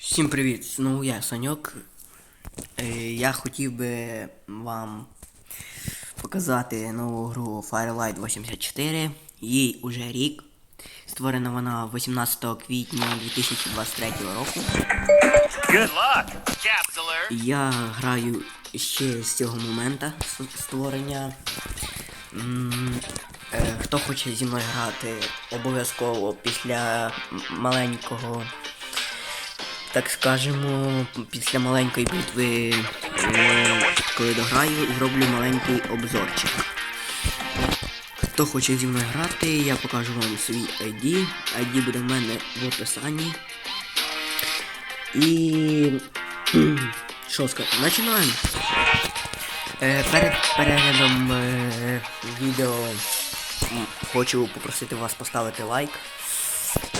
Всім привіт! Знову я Саньок. Е, Я хотів би вам показати нову гру Firelight 84. Їй уже рік. Створена вона 18 квітня 2023 року. Good luck, Я граю ще з цього моменту створення. Е, Хто хоче зі мною грати, обов'язково після маленького, так скажемо, після маленької битви, коли дограю, зроблю маленький обзорчик. Хто хоче зі мною грати, я покажу вам свій ID. ID буде в мене в описанні. І що сказати, починаємо. Е, перед переглядом е, відео хочу попросити вас поставити лайк.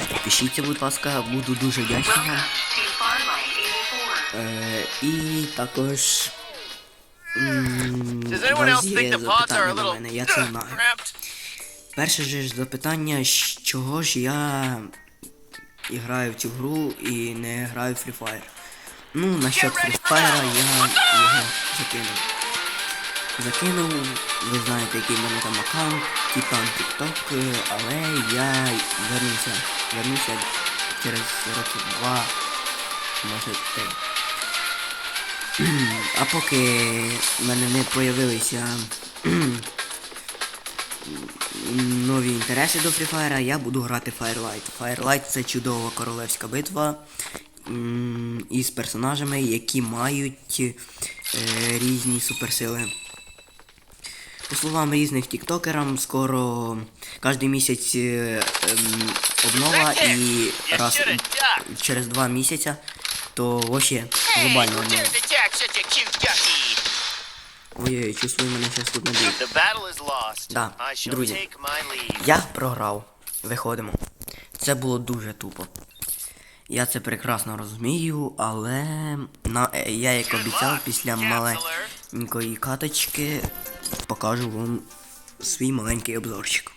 Підпишіться, будь ласка, буду дуже вдячний вам. Е, і також. Does anyone else think є the pods are a запитання до little мене, я це знаю. Перше ж запитання, чого ж я і граю в цю гру і не граю в Free Fire. Ну, насчет Free Fire я його закинув. Закинув, ви знаєте, який в мене там аккаунт, типа TikTok, е, але я вернуся. Вернуся через років два, може три. А поки в мене не появилися нові інтереси до Free Fire, я буду грати Firelight. Firelight це чудова королевська битва із персонажами, які мають е, різні суперсили. По словам різних тіктокерам, скоро кожен місяць е, ем, обнова і раз через два місяця, то вообще глобально Who обнова. Ой-ой, чувствую, мене зараз тут наб'ють. Да, друзі. Я програв. Виходимо. Це було дуже тупо. Я це прекрасно розумію, але на, е, я як обіцяв, після маленької каточки покажу вам свій маленький обзорчик.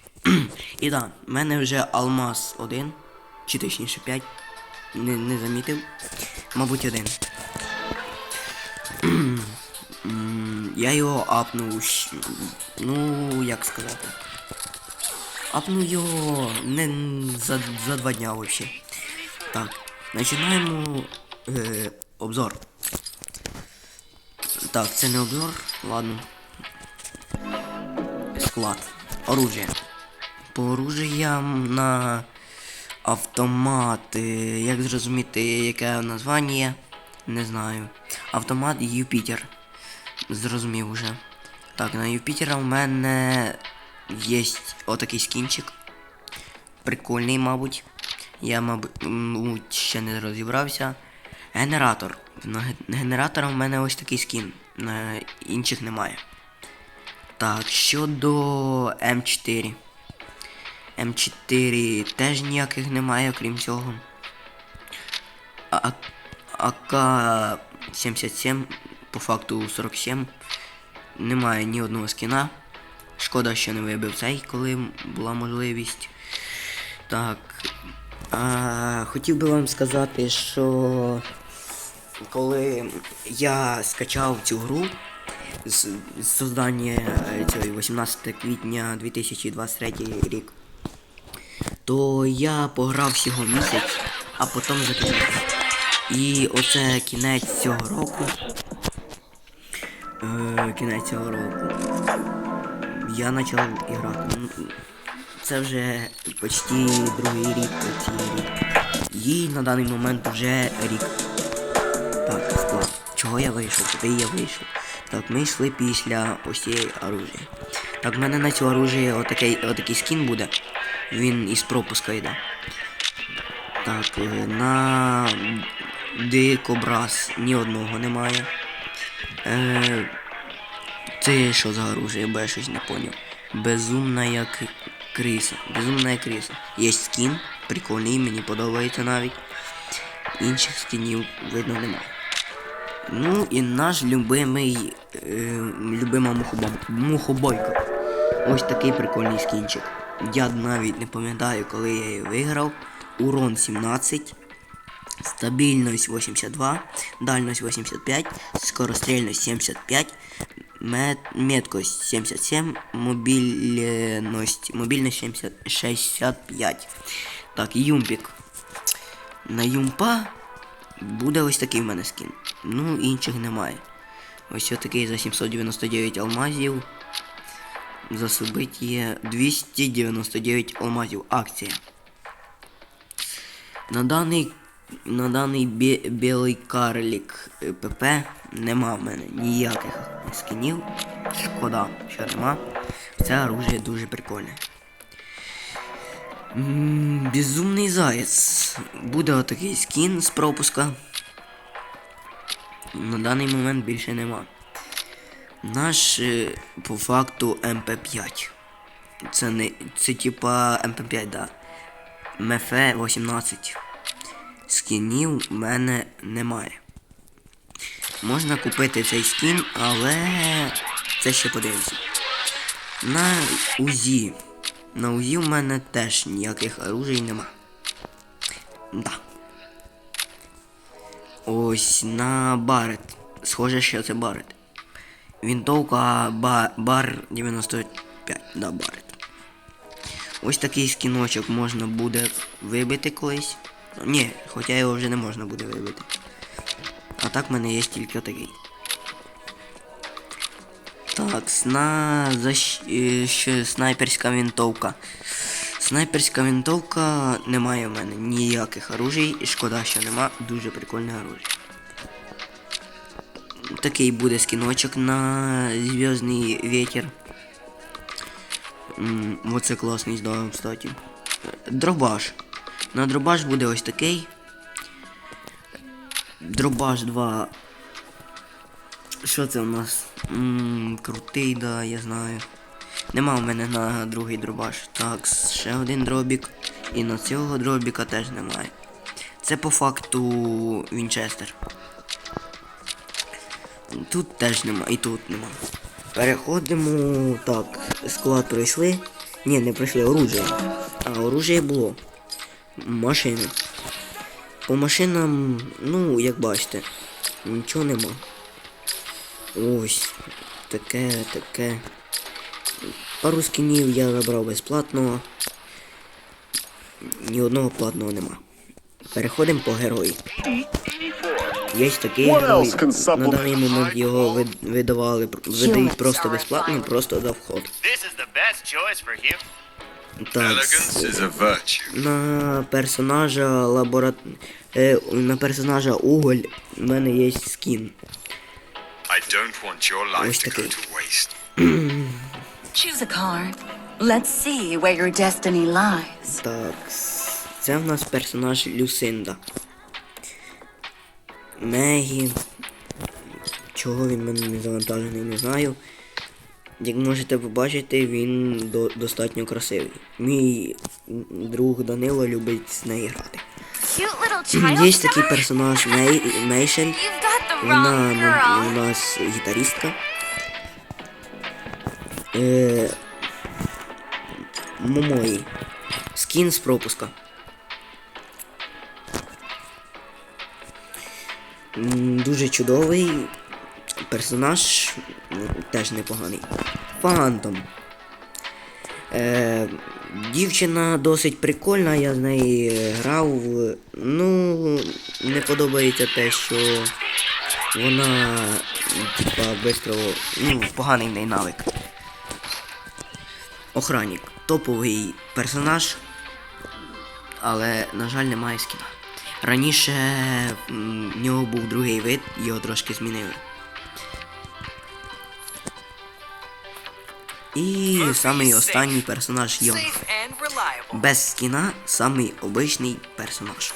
І так, в мене вже Алмаз 1, чи точніше 5. Не, не замітив. Мабуть, один. Я його апнув. Ну, як сказати. Апнув його не за, за два дня вообще. Так, починаємо е, обзор. Так, це не обзор, ладно. Склад. Оружие. По оружіям на автомат. Як зрозуміти, яке названня? Не знаю. Автомат Юпітер. Зрозумів уже. Так, на Юпітера в мене є отакий скінчик. Прикольний, мабуть. Я, мабуть, ще не розібрався. Генератор. На генератора в мене ось такий скін. На інших немає. Так, щодо М4. М4 теж ніяких немає, окрім цього. АК-77, по факту 47. Немає ні одного скіна. Шкода, що не вибив цей, коли була можливість. Так. А, хотів би вам сказати, що коли я скачав цю гру создання е, цієї 18 квітня 2023 рік, то я пограв всього місяць, а потім закинув. І оце кінець цього року. Е, кінець цього року. Я почав грати. Ну, Це вже почти другий рік цей рік. Їй на даний момент вже рік. Так, склад. Чого я вийшов? Куди я вийшов? Так, ми йшли після ось цієї оружия. Так, в мене на цю оружие отакий, отакий скін буде. Він із пропуска йде. Так, е, на дикобраз ні одного немає. Е, це що за оружие, бо я щось не поняв. Безумна як криса. Безумна як криса. Є скін, прикольний, мені подобається навіть. Інших скінів видно немає. Ну і наш любимий, е, любима мухобойка. Ось такий прикольний скінчик. Я навіть не пам'ятаю, коли я її виграв. Урон 17. Стабільність 82, дальність 85, скорострільність 75, мет, меткость 77, мобільність, мобільність 70, 65. Так, юмпік. На юмпа буде ось такий в мене скін. Ну, інших немає. Ось такий за 799 алмазів. За собиття 299 алмазів. Акція. На даний, на даний бі, білий карлік е, ПП нема в мене ніяких скінів. Шкода, що нема. Це оружие дуже прикольне. М, Безумний заяць. Буде отакий скін з пропуска. На даний момент більше нема. Наш е, по факту МП5. Це не. Це типа МП5, да. МФ 18. Скінів в мене немає. Можна купити цей скін, але це ще подивимося. На УЗІ. На УЗІ в мене теж ніяких оружій нема. Да. Ось на Барет. Схоже, що це Барет. Вінтовка ба бар 95. Да, Барет. Ось такий скіночок можна буде вибити колись. Ні, хоча його вже не можна буде вибити. А так в мене є тільки такий. Так, сна... защ... ще снайперська винтовка. Снайперська винтовка немає в мене ніяких оружій. І шкода, що нема. Дуже прикольне оружие. Такий буде скіночок на зв'язний ветер. Оце класний здав, кстати. Дробаш. На дробаш буде ось такий. Дробаш 2. Що це у нас? М, крутий, да, я знаю. Нема в мене на другий дробаш. Так, ще один дробік. І на цього дробіка теж немає. Це по факту Вінчестер. Тут теж нема, і тут нема. Переходимо. Так, склад пройшли. Ні, не пройшли оружие. А оружие було. Машини. По машинам, ну, як бачите, нічого нема. Ось. Таке, таке. Пару скінів я забрав безплатно. Ні одного платного нема. Переходимо по герої. Є такий герой. На даний момент його видавали, видають просто безплатно, просто за вход. Так, на персонажа лабора... Е, на персонажа Уголь в мене є скін. I don't Choose a card. Let's see where your destiny lies. Так, це в нас персонаж Люсинда. Мегі. Чого він мене не завантажений, не знаю. Як можете побачити, він до, достатньо красивий. Мій друг Данило любить з неї грати. Є такий персонаж Мей, Мейшен. Вона у нас гітаристка. Е, Момої. Скін з пропуска. Дуже чудовий персонаж, теж непоганий. Фантом. Е, дівчина досить прикольна, я з нею грав. Ну, не подобається те, що вона типа бистро. Ну, поганий неї навик. Охранник. Топовий персонаж. Але, на жаль, немає скіна. Раніше в нього був другий вид, його трошки змінили. І самий останній персонаж Йонг. Без скіна самий обичний персонаж.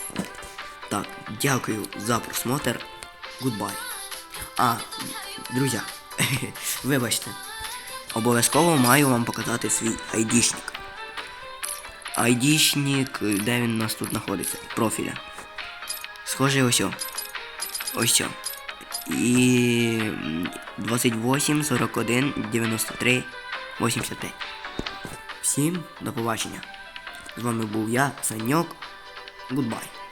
Так, дякую за просмотр. Гудбай. А, друзі, вибачте. Обов'язково маю вам показати свій айдішник. Айдішник, де він у нас тут знаходиться? Профіля. Схоже ось. о. Ось. о. І 28, 41, 93, 85. Всім до побачення. З вами був я, Саньок. Гудбай.